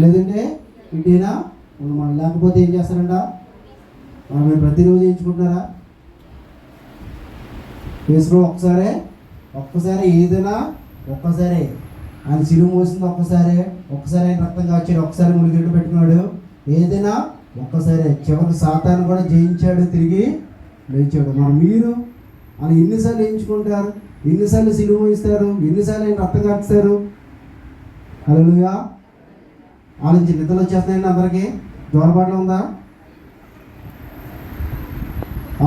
లేదంటే ఇంటేనా మనం లేకపోతే ఏం చేస్తారంట? మనం ప్రతిరోజు చేయించుకుంటున్నారా వేసుకో ఒక్కసారే ఒక్కసారి ఏదైనా ఒక్కసారి. ఆయన సిలువ మోసింది ఒక్కసారే. ఒక్కసారి ఆయన రక్తం కాచాడు ఒక్కసారి ముడిగిడ్డు పెట్టుకున్నాడు. ఏదైనా ఒక్కసారి. చివరికి సాతాను కూడా జయించాడు తిరిగి లేచాడు. మరి మీరు ఆయన ఎన్నిసార్లు ఎంచుకుంటారు? ఎన్నిసార్లు సిలువ ఇస్తారు ఎన్నిసార్లు ఆయన రక్తం కాస్తారు హలోగా ఆలోచించి నిద్రలు వచ్చేస్తున్నాయండి అందరికీ. దూరపాట్లు ఉందా?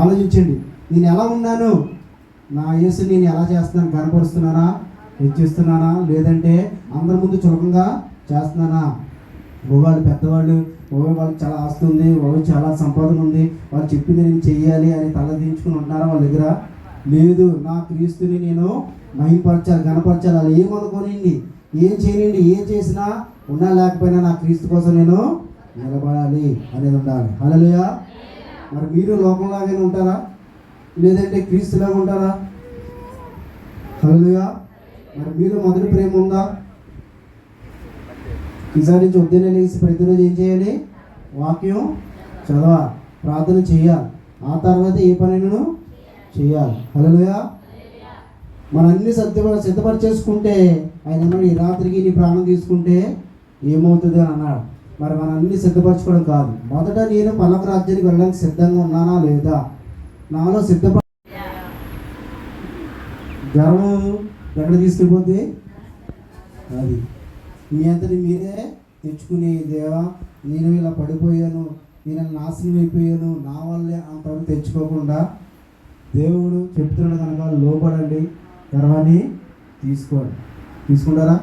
ఆలోచించండి. నేను ఎలా ఉన్నాను? నా యేసు నేను ఎలా చేస్తున్నాను? కనపరుస్తున్నానా హెచ్చిస్తున్నానా? లేదంటే అందరి ముందు చులకంగా చేస్తున్నానా? వాళ్ళు పెద్దవాళ్ళు వాళ్ళకి చాలా ఆస్తి ఉంది వాళ్ళు చాలా సంపాదన ఉంది. వాళ్ళు చెప్పింది నేను చెయ్యాలి అని తల దించుకుని ఉంటున్నారా వాళ్ళ దగ్గర? లేదు నా క్రీస్తుని నేను మహింపరచాలి గణపరచాలి అలా ఏమనుకోనండి ఏం చేయనండి ఏం చేసినా ఉన్నా లేకపోయినా నా క్రీస్తు కోసం నేను నిలబడాలి అనేది ఉండాలి. హల్లెలూయా. మరి మీరు లోకంలాగానే ఉంటారా? లేదంటే క్రీస్తులాగా ఉంటారా? హలలుయా మరి మీరు మొదటి ప్రేమ ఉందా? ఈసారి నుంచి ఉదయాన్నే లేచి ప్రతిరోజు ఏం చేయాలి? వాక్యం చదవాలి. ప్రార్థన చేయాలి. ఆ తర్వాత ఏ పనిను చేయాలి. హల్లెలూయా. మన అన్ని సిద్ధప సిద్ధపరిచేసుకుంటే ఆయన ఈ రాత్రికి నీ ప్రాణం తీసుకుంటే ఏమవుతుంది అని అన్నాడు. మరి మనం అన్ని సిద్ధపరచుకోవడం కాదు. మొదట నేను పలక రాజ్యానికి వెళ్ళడానికి సిద్ధంగా ఉన్నానా లేదా? నాలో సిద్ధప గర్వం ఎక్కడ తీసుకెళ్ళిపోతే అది. మీ అంతటి మీరే తెచ్చుకుని దేవా నేను ఇలా పడిపోయాను నేను నాశనం అయిపోయాను నా వల్లే అంతవరకు తెచ్చుకోకుండా దేవుడు చెప్తున్నాడు కనుక లోపడండి గర్వాన్ని తీసుకోండి. తీసుకుంటారా?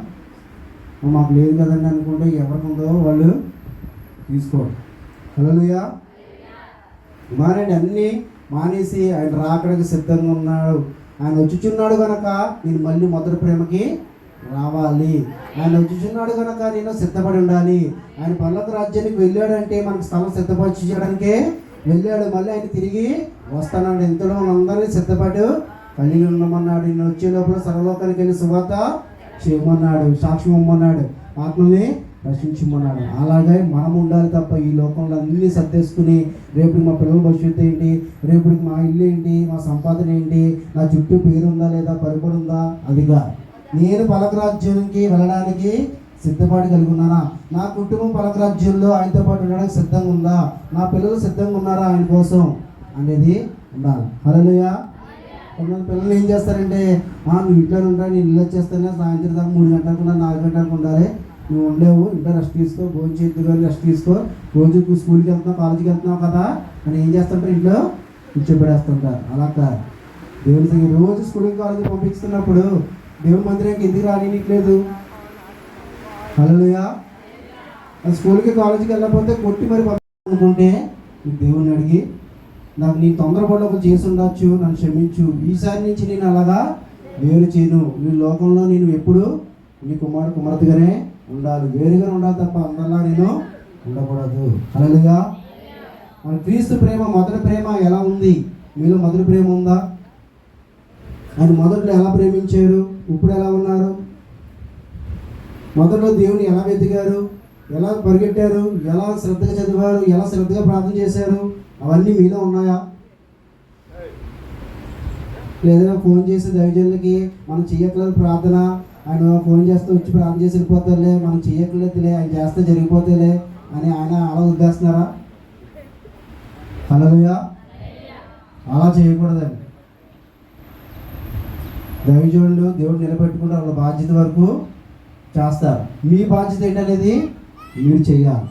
మాకు లేదు కదండి అనుకుంటే ఎవరికి ఉందో వాళ్ళు తీసుకోరు హలోయా మానండి అన్నీ మానేసి ఆయన రాకడానికి సిద్ధంగా ఉన్నాడు. ఆయన వచ్చుచున్నాడు కనుక నేను మళ్ళీ మొదటి ప్రేమకి రావాలి. ఆయన వచ్చుచున్నాడు కనుక నేను సిద్ధపడి ఉండాలి. ఆయన పల్లక రాజ్యానికి వెళ్ళాడంటే మనకు స్థలం సిద్ధపరిచి చేయడానికే వెళ్ళాడు. మళ్ళీ ఆయన తిరిగి వస్తానన్నాడు ఎంతలో మనందరినీ సిద్ధపడు కలిగి ఉండమన్నాడు. నేను వచ్చే లోపల సర్వలోకానికి వెళ్ళి సువాత చేయమన్నాడు సాక్ష్యం ఇమ్మన్నాడు. ఆత్మని రక్షించమన్నాడు. అలాగే మనం ఉండాలి తప్ప ఈ లోకంలో అన్ని సర్దేసుకుని రేపు మా పిల్లల భవిష్యత్తు ఏంటి రేపు మా ఇల్లు ఏంటి మా సంపాదన ఏంటి నా చుట్టూ పేరు ఉందా లేదా పరిపడి ఉందా అదిగా. నేను పలకరాజ్యానికి వెళ్ళడానికి సిద్ధపాటు కలిగి ఉన్నానా? నా కుటుంబం పలకరాజ్యంలో ఆయనతో పాటు ఉండడానికి సిద్ధంగా ఉందా? నా పిల్లలు సిద్ధంగా ఉన్నారా ఆయన కోసం? అనేది ఉండాలి. హలోయా కొంతమంది పిల్లలు ఏం చేస్తారంటే నువ్వు ఇంట్లో ఉంటా నేను ఇల్లు వచ్చేస్తానే సాయంత్రం దాకా మూడు గంటలకు నాలుగు గంటలకు ఉండాలి. నువ్వు ఉండలేవు ఇంట్లో రెస్ట్ తీసుకో భోజనం చేద్దు కానీ రెస్ట్ తీసుకో. రోజు స్కూల్కి వెళ్తున్నావు కాలేజీకి వెళ్తున్నావు కదా అని ఏం చేస్తుంటారు ఇంట్లో? కూర్చోబెడేస్తుంటారు అలా కాదు. దేవుని సంగతి రోజు స్కూల్కి కాలేజీకి పంపిస్తున్నప్పుడు దేవుని మందిరానికి ఎందుకు రానియట్లేదు హలోయా అది స్కూల్కి కాలేజీకి వెళ్ళకపోతే కొట్టి మరి అనుకుంటే దేవుణ్ణి అడిగి నాకు నీ తొందరపడి ఒక చేసి ఉండొచ్చు నన్ను క్షమించు. ఈసారి నుంచి నేను అలాగా వేరు చేయను. నీ లోకంలో నేను ఎప్పుడు నీ కుమారుడు కుమార్తెగానే ఉండాలి. వేరుగా ఉండాలి తప్ప అందరిలా నేను ఉండకూడదు. అలాగా మన క్రీస్తు ప్రేమ మొదటి ప్రేమ ఎలా ఉంది? మీలో మొదటి ప్రేమ ఉందా? ఆయన మొదట్లో ఎలా ప్రేమించారు? ఇప్పుడు ఎలా ఉన్నారు? మొదట్లో దేవుని ఎలా వెతికారు? ఎలా పరిగెట్టారు? ఎలా శ్రద్ధగా చదివారు? ఎలా శ్రద్ధగా ప్రార్థన చేశారు? అవన్నీ మీలో ఉన్నాయా? లేదా ఫోన్ చేసి దైవజనులకి మనం చెయ్యట్లేదు ప్రార్థన. ఆయన ఫోన్ చేస్తే వచ్చి ప్రార్థన చేసి వెళ్ళిపోతారులే. మనం చెయ్యట్లేదులే ఆయన చేస్తే జరిగిపోతేలే అని ఆయన అలా వదిలేస్తున్నారా? హలోయా అలా చేయకూడదండి. దైవజనులు దేవుడు నిలబెట్టుకుంటే వాళ్ళ బాధ్యత వరకు చేస్తారు. మీ బాధ్యత ఏంటనేది మీరు చెయ్యాలి.